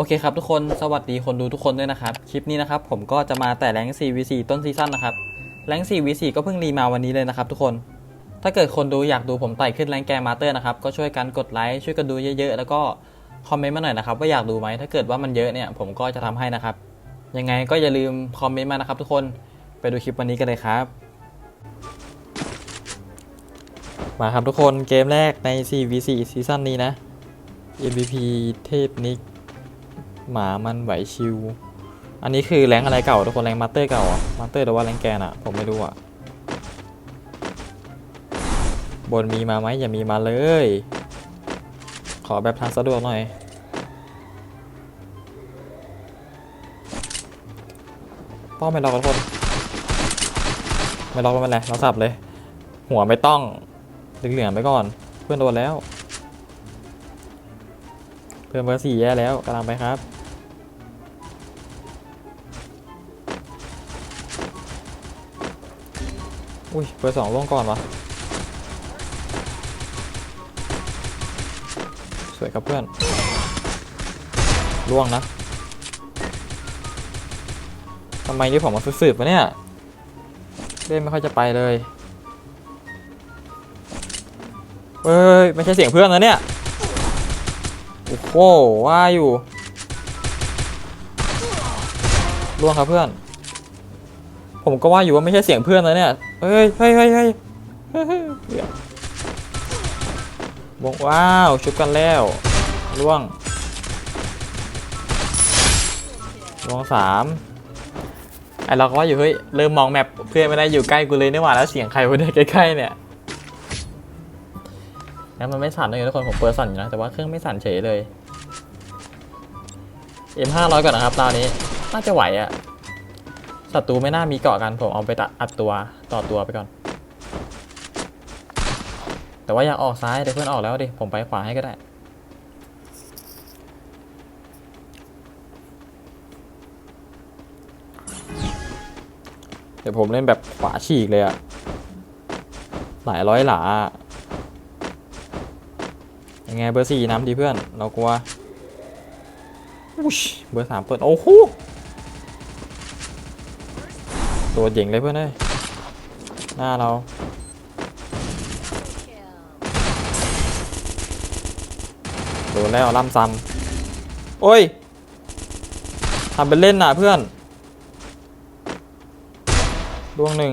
โอเคครับทุกคนสวัสดีคนดูทุกคนด้วยนะครับ คลิปนี้นะครับ ผมก็จะมาแต่แรง 4v4 ต้นซีซั่นนะครับแรง 4v4 ก็เพิ่งรีมาวันนี้เลยนะครับทุกคน ถ้าเกิดคนดูอยากดูผมไต่ขึ้นแรงแกมาเตอร์นะครับก็ช่วยกันกดไลค์ช่วยกันดูเยอะๆ แล้วก็คอมเมนต์มาหน่อยนะครับว่าอยากดูไหมถ้าเกิดว่ามันเยอะเนี่ยผมก็จะทำให้นะครับยังไงก็อย่าลืมคอมเมนต์มานะครับทุกคนไปดูคลิปวันนี้กันเลยครับ มาครับทุกคนเกมแรกใน 4v4 ซีซั่นนี้นะ MVP เทพนิก หมามันไหวชิว อันนี้คือแรงอะไรเก่าทุกคนแรงมาสเตอร์เก่าอะมาสเตอร์หรือว่าแรงแกนอะผมไม่รู้อะบนมีมาไหมอย่ามีมาเลย ขอแบบทางสะดวกหน่อย ป้อมไม่ล็อกทุกคน ไม่ล็อกไม่เป็นไรเราสับเลย หัวไม่ต้องเหลืองๆไปก่อน เพื่อนโดนแล้ว เพื่อนเบอร์สี่แย่แล้วกำลังไปครับ อุ้ยเบอร์สองล่วงก่อนวะสวยครับเพื่อนล่วงนะทำไมนี่ผมมาสืบๆมาเนี่ยเล่นไม่ค่อยจะไปเลยเฮ้ยไม่ใช่เสียงเพื่อนนะเนี่ยโอ้โหว่าอยู่ล่วงครับเพื่อน ผมก็ว่าอยู่ว่าไม่ใช่เสียงเพื่อนนะเนี่ย เฮ้ยเฮ้ยเฮ้ยเฮ้ยบอกว้าวชุบกันแล้วล่วงล่วงสามไอเราก็ว่าอยู่เฮ้ยเริ่มมองแมปเพื่อนไม่ได้อยู่ใกล้กูเลยนี่หว่าแล้วเสียงใครวะเนี่ยใกล้ๆเนี่ยแล้วมันไม่สั่นเลยทุกคนผมเปิดสั่นอยู่นะ แต่ว่าเครื่องไม่สั่นเฉยเลย M500 ก่อนนะครับตอนนี้น่าจะไหวอะ ศัตรูไม่น่ามีเกาะกันผมเอาไปตัดอัดตัวต่อตัวไปก่อน แต่ว่าอยากออกซ้ายเดี๋ยวเพื่อนออกแล้วดิผมไปขวาให้ก็ได้ เดี๋ยวผมเล่นแบบขวาฉีกเลยอะหลายร้อยหลายังไงเบอร์สี่น้ำดีเพื่อน เรากลัวอุ๊ยเบอร์สามเปิด โอ้โห ตัวเจ๋งเลยเพื่อนเอ้ยหน้าเราโดนแล้วล่ำซ้ำโอ้ยทำเป็นเล่นน่ะเพื่อนดวงหนึ่ง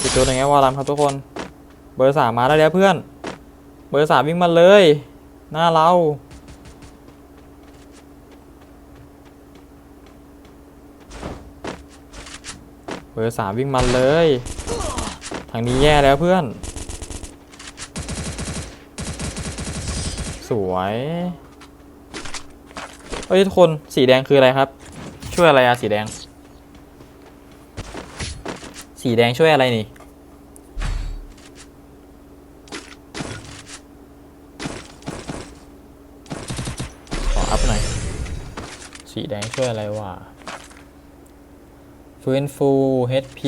อีกตัวหนึ่งไงวารัมครับทุกคน เบอร์สามมาแล้วเดี๋ยวเพื่อน เบอร์สามวิ่งมาเลย หน้าเรา อร์สามวิ่งมันเลย ทางนี้แย่แล้วเพื่อน สวยเฮ้ยทุกคนสีแดงคืออะไรครับ ช่วยอะไรอะสีแดง สีแดงช่วยอะไรนี่ขออัพหน่อยสีแดงช่วยอะไรวะ ฟื้นฟู HP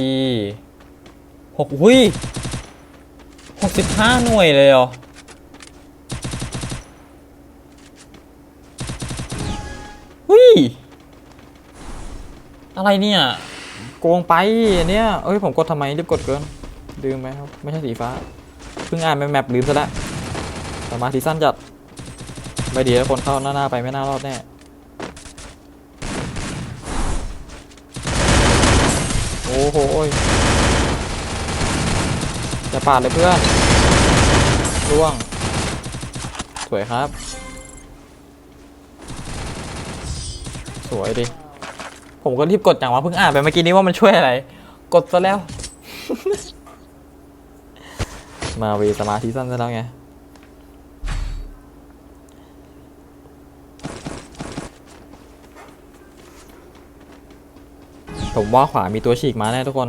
หกหุยหกสิบห้าหน่วยเลยเหรอ หุ้ย อะไรเนี่ย โกงไปอันเนี่ยเอ้ย ผมกดทำไม รีบกดเกิน ลืมไหมครับ ไม่ใช่สีฟ้า เพิ่งอ่านแมปลืมซะแล้วสมาธิสั้นจัดไม่ดีแล้วคนเข้าหน้าหน้าไปไม่น่ารอดแน่ โหยจะปาดเลยเพื่อนร่วง สวยครับ สวยดิ ผมก็รีบกดจังวะเพิ่งอ่านไปเมื่อกี้นี้ว่ามันช่วยอะไร กดซะแล้ว มาวีสมาธิสั้นซะแล้วไง ผมว่าขวามีตัวฉีกมาแน่ทุกคน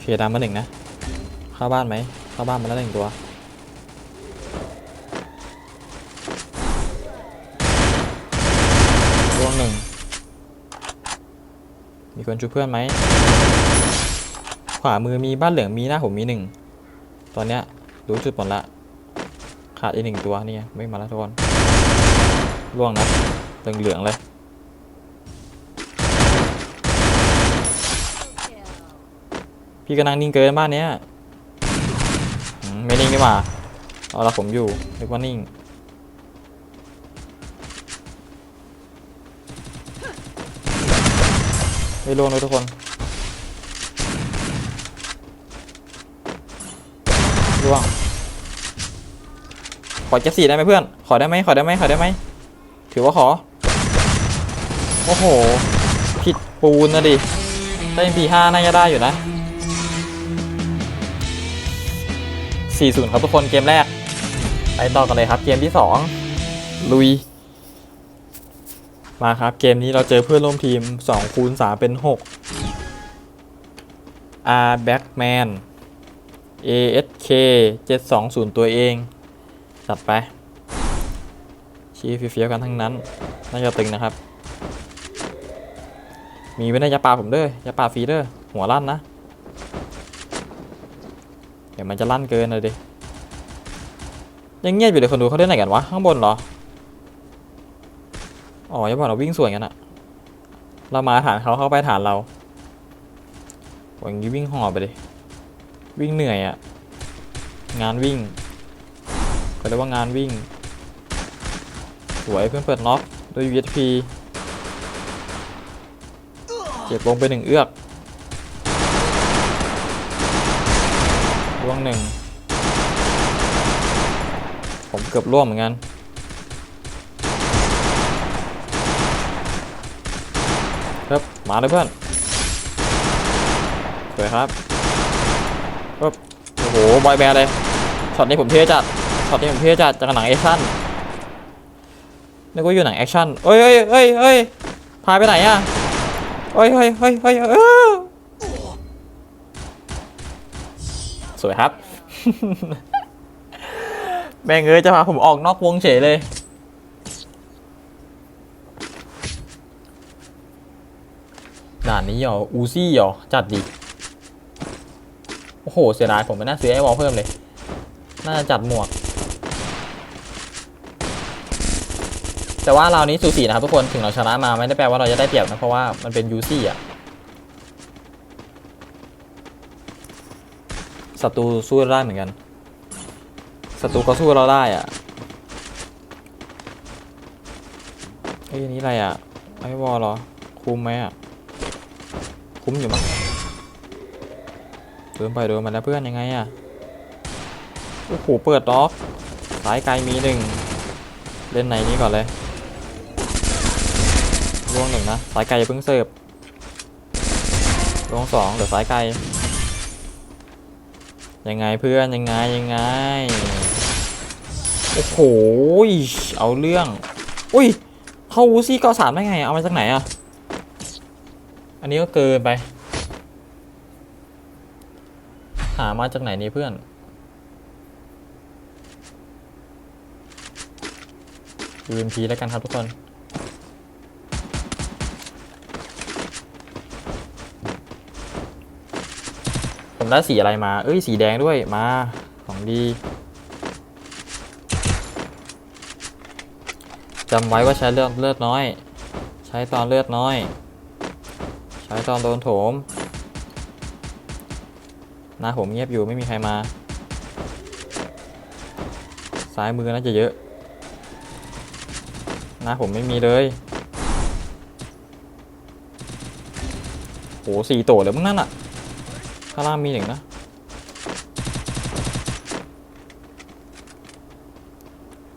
เคลียดำมาหนึ่งนะ เข้าบ้านไหม เข้าบ้านมาแล้วหนึ่งตัว ดวงหนึ่ง มีคนช่วยเพื่อนไหม ขวามือมีบ้านเหลืองมีหน้าผมมีหนึ่ง ตอนเนี้ยรู้จุดหมดละ ขาดอีกหนึ่งตัวนี่ไงไม่มาแล้วทุกคนล่วงนะ เหลืองเหลืองๆเลย พี่ก็นั่งนิ่งเกินบ้านเนี้ยไม่นิ่งไม่มาเอาละผมอยู่นึกว่านิ่งไม่ล่งเลยทุกคนล่วงขอเจ็ดสี่ได้ไหมเพื่อน ขอได้ไหมขอได้ไหมขอได้ไหมถือว่าขอ โอ้โห ผิดปูนนะดิถ้ MP5 น่าจะได้อยู่นะ 4-0 ครับทุกคนเกมแรก ไปต่อกันเลยครับเกมที่ 2 ลุย มาครับเกมนี้เราเจอเพื่อนร่วมทีม2คูณ3เป็น 6 R Backman ASK 720 ตัวเอง จัดไป ชี้เฟี้ยวๆกันทั้งนั้น น่าจะตึงนะครับ มีไว้ในยาปลาผมเด้อยาปลาฟรีเด้อหัวลั่นนะ เดี๋ยวมันจะลั่นเกินเลยดิยังเงียบอยู่เลยคนดูเขาเล่นไหนกันวะข้างบนเหรอ อ๋ออย่าบอกเราวิ่งสวนกันอะเรามาฐานเขาเข้าไปฐานเราอย่างนี้วิ่งหอบไปเลยวิ่งเหนื่อยอะงานวิ่งก็เรียกว่างานวิ่ง สวยเพื่อนเปิดน็อกด้วย USP เจ็บลงไปหนึ่งเอือกล่วงหนึ่งผมเกือบร่วงเหมือนกันครับมาเลยเพื่อนสวยครับปึ๊บโอ้โหบอยแบนด์เลยช็อตนี้ผมเท่จัดช็อตนี้ผมเท่จัดจากหนังแอคชั่นนึกว่าอยู่หนังแอคชั่นเอ้ยเอ้ยเอ้ยเอ้ยพาไปไหนอะ เอ้ยเฮ้ยเฮ้ยเฮ้ยสวยครับ แม่งเอ้ยจะพาผมออกนอกวงเฉยเลย ด่านนี้เหรอ อูซี่เหรอ จัดดิ โอ้โห เสียดายผมไม่น่าซื้อไอ้วอลเพิ่มเลย น่าจะจัดหมวก แต่ว่าเรานี้สูสีนะครับทุกคนถึงเราชนะมาไม่ได้แปลว่าเราจะได้เปรียบนะเพราะว่ามันเป็นยูซี่อะศัตรูสู้เราได้เหมือนกันศัตรูก็สู้เราได้อะเฮ้นี้อะไรอะไอวอลเหรอคุ้มไหมอะคุ้มอยู่มั้งเดินไปเดินมาแล้วเพื่อนยังไงอะโอ้โหเปิดล็อกสายไกลมีหนึ่งเล่นไหนนี้ก่อนเลย ล่วงหนึ่งนะสายไกลอย่าเพิ่งเสิร์ฟล่วงสองเดี๋ยวสายไกลยังไงเพื่อนยังไงยังไงโอ้โหเอาเรื่อง อุ้ยเข้าวูซี่ก็สามได้ไงเอามาจากไหนอะอันนี้ก็เกินไป หามาจากไหนนี่เพื่อนยูนพีแล้วกันครับทุกคน ผมได้สีอะไรมา เอ้ยสีแดงด้วยมาของดีจำไว้ว่าใช้เลือดเลือดน้อย ใช้ตอนเลือดน้อย ใช้ตอนโดนโถมหน้าผมเงียบอยู่ไม่มีใครมา ซ้ายมือน่าจะเยอะหน้าผมไม่มีเลยโหสี่โตเลยมึงนั่นอะ ข้างล่างมีหนึ่งนะ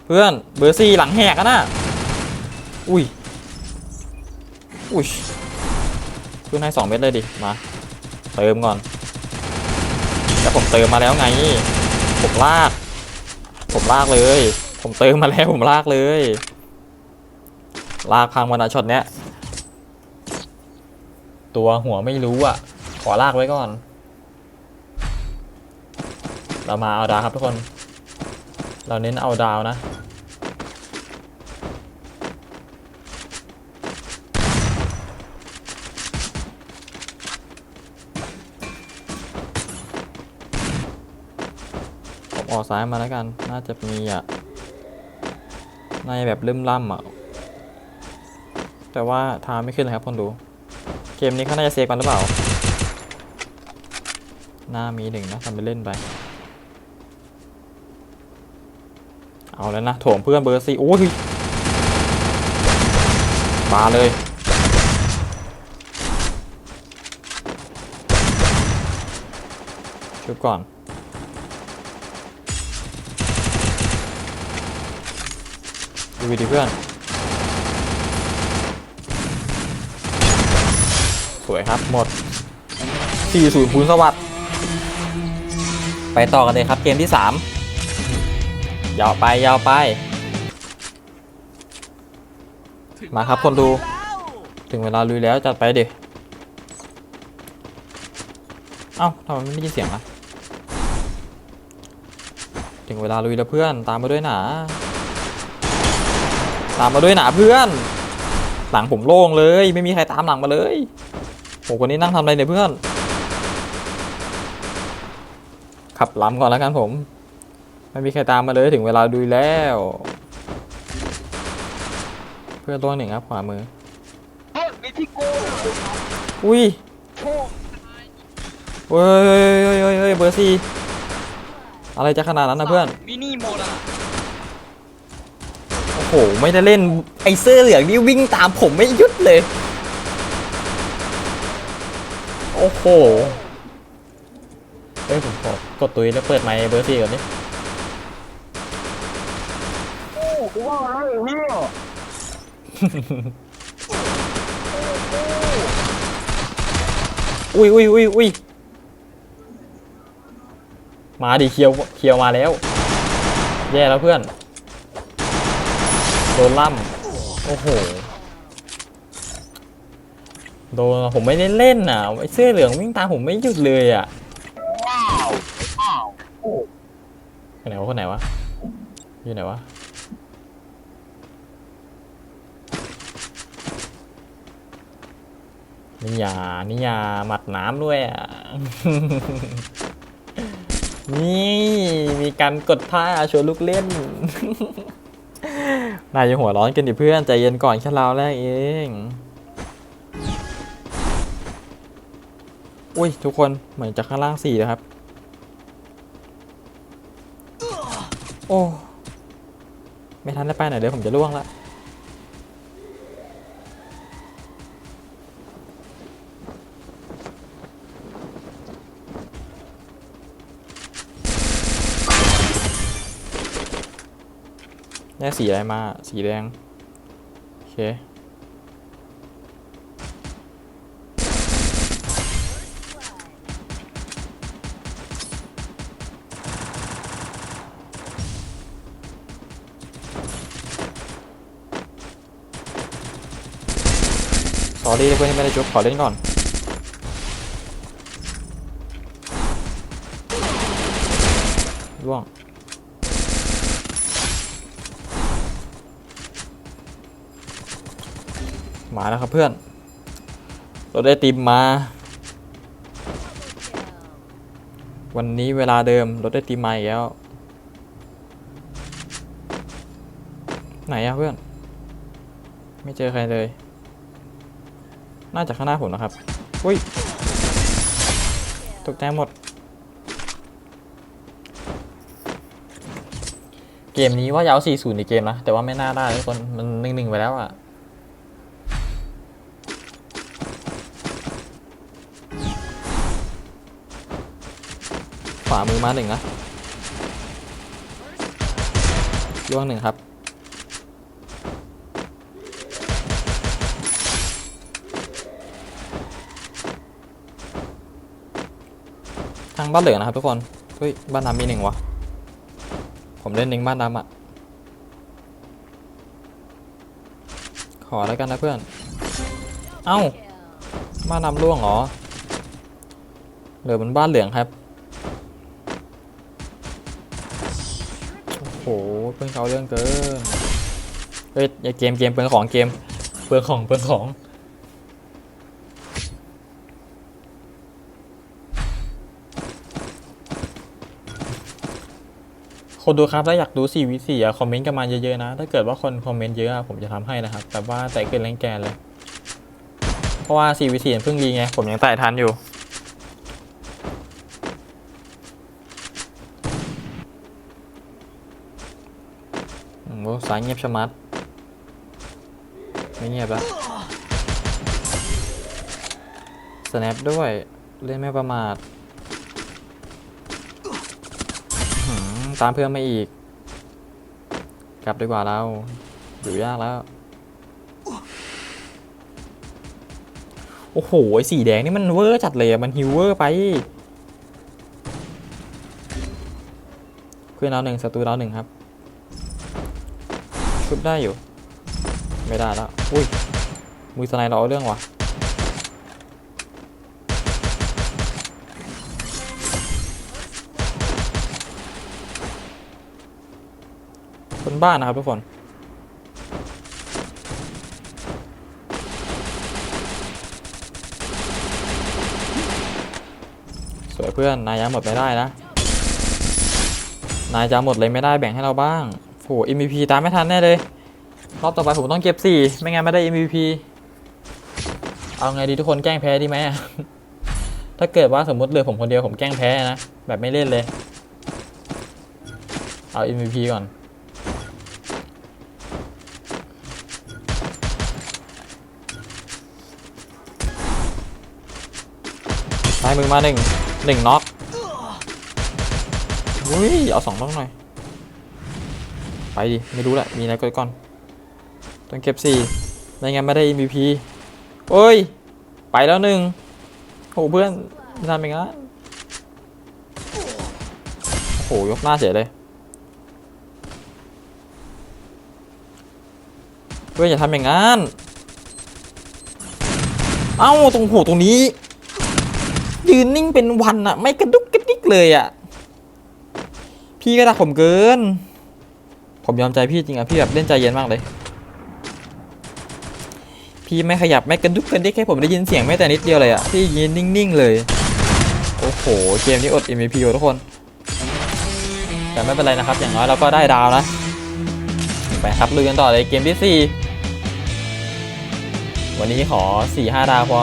เพื่อน เบอร์สี่หลังแหกนะอุ้ย อุ้ยเพื่อนให้สองเม็ดเลยดิ มา เติมก่อน แต่ผมเติมมาแล้วไง ผมลาก ผมลากเลย ผมเติมมาแล้วผมลากเลย ลากพังวันนะช็อตเนี้ย ตัวหัวไม่รู้อะ ขอลากไว้ก่อน เรามาเอาดาวครับทุกคน เราเน้นเอาดาวนะ ผมออกซ้ายมาแล้วกัน น่าจะมีอะ ในแบบลื่มล่ำอะ แต่ว่าทาไม่ขึ้นเลยครับคนดู เกมนี้เขาน่าจะเซฟกันหรือเปล่าหน้ามีหนึ่งนะทำไปเล่นไป เอาแล้วนะโถมเพื่อนเบอร์สี่โอ้ยมาเลย ชุบก่อน ดูวิดีเพื่อน สวยครับหมด 40คูณสวัสดไปต่อกันเลยครับเกมที่ 3 ยาวไปยาวไป มาครับคนดู ถึงเวลาลุยแล้วจัดไปดิ เอ้าทำไมไม่ได้ยินเสียงล่ะ ถึงเวลาลุยแล้วเพื่อนตามมาด้วยหนา ตามมาด้วยหนาเพื่อน หลังผมโล่งเลย ไม่มีใครตามหลังมาเลยผมคนนี้นั่งทำอะไรเนี่ยเพื่อนขับล้ำก่อนแล้วกันผม ไม่มีใครตามมาเลยถึงเวลาดูแล้ว เพื่อนตัวหนึ่งครับขวามือเฮ้ยมีที่กูอุ้ยโอ้เฮ้ยเฮ้ยเฮ้ยเฮ้ยเบอร์สี่อะไรจะขนาดนั้นนะเพื่อน มินิโมดอะโอ้โห ไม่ได้เล่นไอเสื้อเหลืองนี่วิ่งตามผมไม่หยุดเลย โอ้โห เฮ้ยผมขอกดตุยแล้วเปิดไมค์เบอร์สี่ก่อนดิ โอ้กูว่าอะไรเนี่ย อุ้ยอุ้ยอุ้ยอุ้ยมาดิเคียวเคียวมาแล้ว แย่แล้วเพื่อนโดนล่ำโอ้โหโดนผมไม่ได้เล่นอะไอเสื้อเหลืองวิ่งตามผมไม่หยุดเลยอะคนไหนวะคนไหนวะอยู่ไหนวะ นิยานิยาหมัดน้ำด้วยอะ นี่มีการกดท่าชวนลูกเล่น นายอย่าหัวร้อนกันดิเพื่อน ใจเย็นก่อนแค่ราแรกเอง อุ้ยทุกคนเหมือนจะข้างล่างสี่นะครับ โอ้ ไม่ทันได้ไปไหนเลยผมจะล่วงละ ได้สีอะไรมาสีแดง โอเค สอรี่เพื่อนที่ไม่ได้จุบขอเล่นก่อนร่วง มาแล้วครับเพื่อน เราได้ติมมา วันนี้เวลาเดิมเรถได้ติมมาอีกแล้ว ไหนอะเพื่อน ไม่เจอใครเลย น่าจะข้างหน้าผมนะครับ อุ้ยตกใจหมด เกมนี้ว่ายาว 40 ในเกมนะ แต่ว่าไม่น่าได้ทุกคน มันหนึ่งๆไปแล้วอะ ขวามือมาหนึ่งนะล่วงหนึ่งครับ ทางบ้านเหลืองนะครับทุกคน เฮ้ย บ้านดำมีหนึ่งวะ ผมเล่นหนึ่งบ้านดำอะขอแล้วกันนะเพื่อน เอ้า บ้านดำร่วงเหรอ เหลือบนบ้านเหลืองครับ หเพื่อนเขาเรื่องเกินเฮ้ยอย่าเกมเกมเปลืองของเกมเปลืองของเปลืองของคนดูครับถ้าอยากดู4 v 4อะคอมเมนต์กันมาเยอะๆนะ ถ้าเกิดว่าคนคอมเมนต์เยอะอะผมจะทำให้นะครับแบบว่าแต่ขึ้นแรงแกนเลย เพราะว่า4 v 4มันเพิ่งรีไง ผมยังไต่ทันอยู่ โอ้โหสายเงียบชะมัด ไม่เงียบแล้ว snap ด้วย เล่นไม่ประมาทตามเพื่อนมาอีก กลับดีกว่าเราอยู่ยากแล้ว โอ้โหไอสีแดงนี่มันเวอร์จัดเลยมันฮิวเวอร์ไปเพื่อนเราหนึ่งศัตรูเราหนึ่งครับ ชุบได้อยู่ ไม่ได้แล้วอุ้ยมือสไนเราเอาเรื่องว่ะคนบ้านนะครับทุกคนสวยเพื่อนนายยังหมดไม่ได้นะ นายจะหมดเลยไม่ได้แบ่งให้เราบ้าง โห MVP ตามไม่ทันแน่เลย รอบต่อไปผมต้องเก็บ4ไม่งั้นไม่ได้ MVP เอาไงดีทุกคนแกล้งแพ้ดีไหม ถ้าเกิดว่าสมมติเหลือผมคนเดียวผมแกล้งแพ้นะ แบบไม่เล่นเลย เอา MVP ก่อน ซ้ายมือมาหนึ่งหนึ่งน็อกอุ้ย เอาสองน็อกหน่อย ไปดิ ไม่รู้แหละ มีอะไรกดก่อนต้องเก็บสี่ไม่งั้นไม่ได้ MVP โอ้ย ไปแล้วหนึ่งโหเพื่อนทำอย่างนั้นโอ้โหยกหน้าเสียเลย เพื่อนอย่าทำอย่างนั้น เอ้าตรงหูตรงนี้ ยืนนิ่งเป็นวันอะไม่กระดุกกระดิกเลยอะพี่ก็รักผมเกิน ผมยอมใจพี่จริงอะพี่แบบเล่นใจเย็นมากเลย พี่ไม่ขยับไม่กระดุกกระดิกให้ผมได้ยินเสียงแม้แต่นิดเดียวเลยอะพี่ยืนนิ่งๆเลย โอ้โหเกมนี้อด MVP ว่ะทุกคน แต่ไม่เป็นไรนะครับ อย่างน้อยเราก็ได้ดาวนะไปครับลุยกันต่อเลยเกมที่ 4 วันนี้ขอ 4-5 ดาวพอ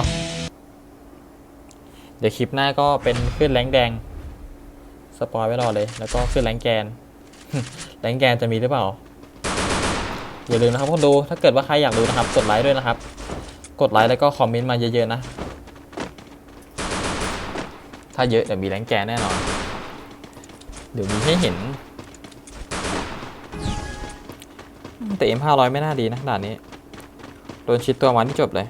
เดี๋ยวคลิปหน้าก็เป็นขึ้นแรงแดง สปอยไว้รอเลย แล้วก็ขึ้นแรงแกน แรงแกนจะมีหรือเปล่า อย่าลืมนะครับคนดู ถ้าเกิดว่าใครอยากดูนะครับ กดไลค์ด้วยนะครับ กดไลค์แล้วก็คอมเมนต์มาเยอะๆนะ ถ้าเยอะเดี๋ยวมีแรงแกนแน่นอน เดี๋ยวมีให้เห็น แต่ M500 ไม่น่าดีนะด่านนี้ โดนชิดตัวมันที่จบเลย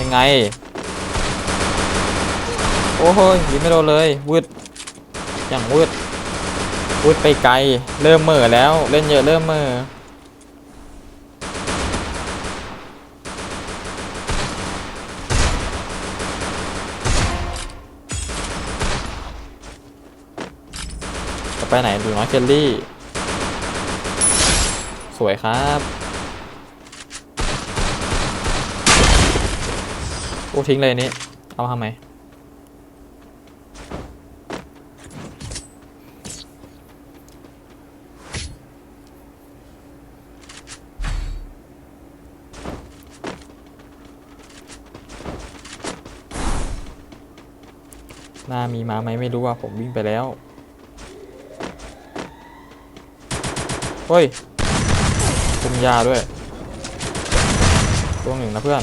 ยังไง โอ้โหยิงไม่โดนเลยวืดอย่างวืดวืดไปไกล เริ่มเหม่อแล้ว เล่นเยอะเริ่มเหม่อจะไปไหนดูน้อยเคลลี่ สวยครับ โอ้ทิ้งเลยนี่ เอามาทำไม หน้ามีมาไหมไม่รู้ว่าผมวิ่งไปแล้วเฮ้ยคุมยาด้วยตัวหนึ่งนะเพื่อน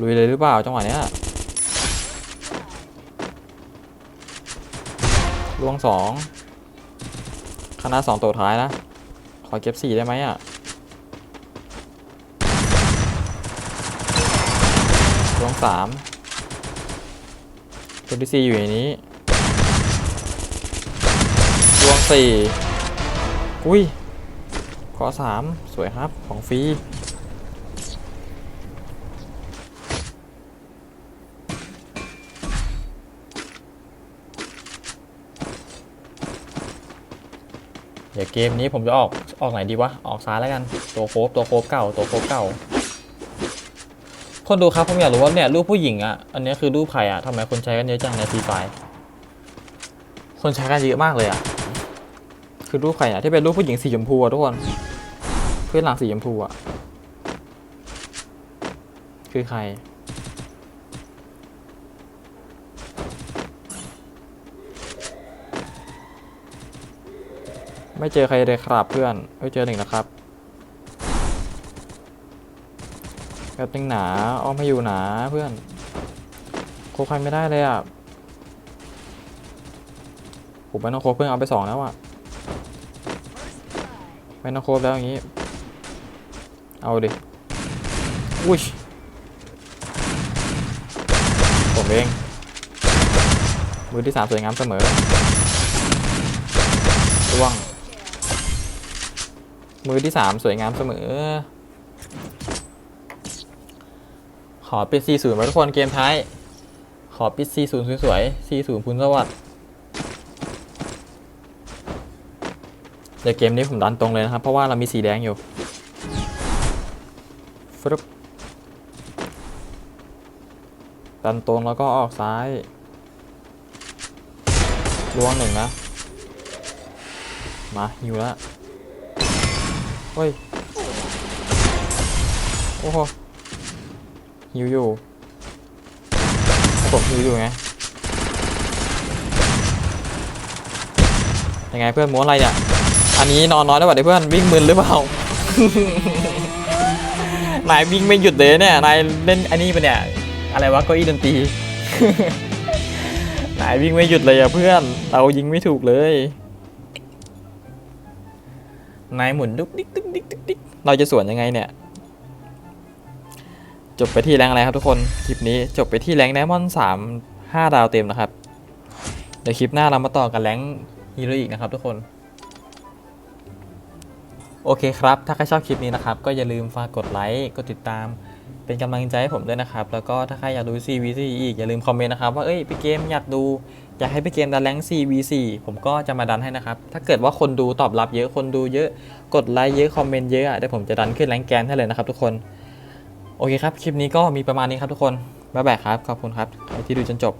ลุยเลยหรือเปล่าจังหวะเนี้ยล่วงสองคณะสองตัวท้ายนะ ขอเก็บสี่ได้ไหมอะล่วงสาม ตัวที่สี่อยู่ในนี้ล่วงสี่อุ้ย ขอสามสวยครับ ของฟรี เดี๋ยวเกมนี้ผมจะออก ออกไหนดีวะ ออกซ้ายแล้วกัน ตัวโคบตัวโคบเก่า ตัวโคบเก่า คนดูครับผมอยากรู้ว่าเนี่ยรูปผู้หญิงอะ อันนี้คือรูปใครอะทำไมคนใช้กันเยอะจังในฟรีไฟคนใช้กันเยอะมากเลยอะ คือรูปใครอะที่เป็นรูปผู้หญิงสีชมพูอะทุกคนเพื่อนหลังสีชมพูอะ คือใครไม่เจอใครเลยครับเพื่อนไม่เจอหนึ่งนะครับ แป๊บนึงหนาอ้อมให้อยู่หนาเพื่อนโคใครไม่ได้เลยอะผมไม่ต้องโคเพื่อนเอาไปสองแล้วอะไม่ต้องโคแล้วอย่างนี้ เอาดิอุ้ยผมเอง มือที่สามสวยงามเสมอร่วง มือที่สามสวยงามเสมอ ข อปิด 40ไว้ทุกคนเกมท้าย ขอปิด 40 สวยๆ 40พุนสวัสดิ์เดี๋ยวเกมนี้ผมดันตรงเลยนะครับ เพราะว่าเรามีสีแดงอยู่ฟึบดันตรงแล้วก็ออกซ้ายล้วงหนึ่งนะ มาหิวแล้วเฮ้ย โอ้โห หิวอยู่ผมหิวอยู่ไงยังไงเพื่อนม้วนอะไรเนี่ยอันนี้นอนน้อยได้ป่ะเดี๋ยวเพื่อนวิ่งมึนหรือเปล่านายวิ่งไม่หยุดเลยเนี่ยนายเล่นอันนี้ปะเนี่ยอะไรวะก้าอี้ดนตรีนายวิ่งไม่หยุดเลยอะเพื่อนเรายิงไม่ถูกเลยนายหมุนดุกดิกดุกดิกดุกดิ๊กเราจะสวนยังไงเนี่ย จบไปที่แรงอะไรครับทุกคน คลิปนี้จบไปที่แรงไดมอนด์สามห้าดาวเต็มนะครับ เดี๋ยวคลิปหน้าเรามาต่อกันแรงฮีโร่อีกนะครับทุกคน โอเคครับ ถ้าใครชอบคลิปนี้นะครับ ก็อย่าลืมฝากกดไลค์ กดติดตาม เป็นกำลังใจให้ผมด้วยนะครับ แล้วก็ถ้าใครอยากดู CVC อีกอย่าลืมคอมเมนต์นะครับว่า เอ้ยพี่เกมอยากดู อยากให้พี่เกมดันแรง CVC ผมก็จะมาดันให้นะครับ ถ้าเกิดว่าคนดูตอบรับเยอะ คนดูเยอะ กดไลค์เยอะ คอมเมนต์เยอะอะเดี๋ยวผมจะดันขึ้นแรงแกนให้เลยนะครับทุกคน โอเคครับ คลิปนี้ก็มีประมาณนี้ครับทุกคน บ๊ายบายครับ ขอบคุณครับที่ดูจนจบ